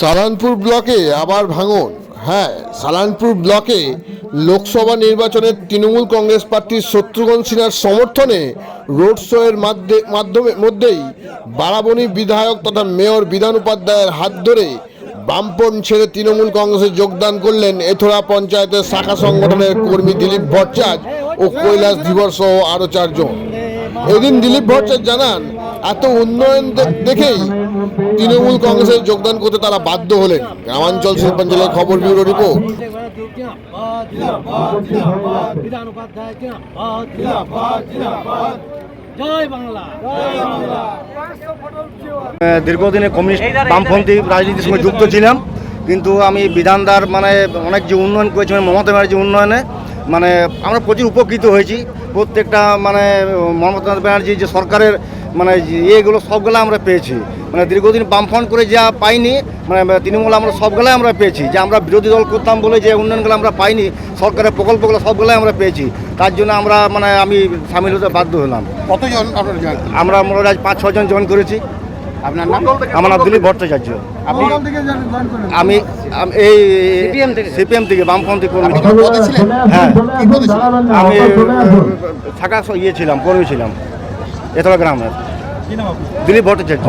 সালানপুর ব্লকে আবার ভাঙন। হ্যাঁ সালানপুর ব্লকে লোকসভা নির্বাচনে তৃণমূল কংগ্রেস প্রার্থী শত্রুঘ্ন সিনহার সমর্থনে রোড শো এর মাধ্যে মাধ্যমে, মধ্যেই বারাবণী বিধায়ক তথা মেয়র বিধান উপাধ্যায়ের হাত ধরে বামপন ছেড়ে তৃণমূল কংগ্রেসে যোগদান করলেন এথোরা পঞ্চায়েতের শাখা সংগঠনের কর্মী দিলীপ ভট্টাচার্য ও কৈলাস ধীবর সহ আরও চারজন। এদিন দিলীপ ভট্টাচার্য জানান, এত উন্নয়ন দেখেই তৃণমূল কংগ্রেসে যোগদান করতে তারা বাধ্য হলেন। গ্রামাঞ্চল শিল্পাঞ্চলের খবর ব্যুরো রিপোর্ট। দীর্ঘদিনে কমিউনিস্ট বামপন্থী রাজনীতির সঙ্গে যুক্ত ছিলাম, কিন্তু আমি বিধানদার মানে অনেক যে উন্নয়ন করেছি মানে মমতা ব্যানার্জি উন্নয়নে মানে আমরা প্রচুর উপকৃত হয়েছি। প্রত্যেকটা মানে মমতা ব্যানার্জি যে সরকারের মানে ইয়েগুলো সবগুলো আমরা পেয়েছি। মানে দীর্ঘদিন বামফ্রন্ট করে যা পাইনি মানে তৃণমূল আমরা সবগুলাই আমরা পেয়েছি। যে আমরা বিরোধী দল করতাম বলে যে উন্নয়নগুলো আমরা পাইনি সরকারের প্রকল্পগুলো সবগুলাই আমরা পেয়েছি। তার জন্য আমরা মানে আমি সামিল হতে বাধ্য হলাম। কতজন আপনারা আমরা মোটামুটি আজ পাঁচ ছজন জয়েন করেছি। আপনার নাম? আমার নাম দিলীপ ভট্টাচার্য। আপনি? আমি আমি এই সিপিএম থেকে। সিপিএম থেকে বামপন্থী কর্মী। হ্যাঁ। আমি থাকা ইয়ে ছিলাম কর্মী ছিলাম। এতটা গ্রামের। দিলীপ ভট্টাচার্য।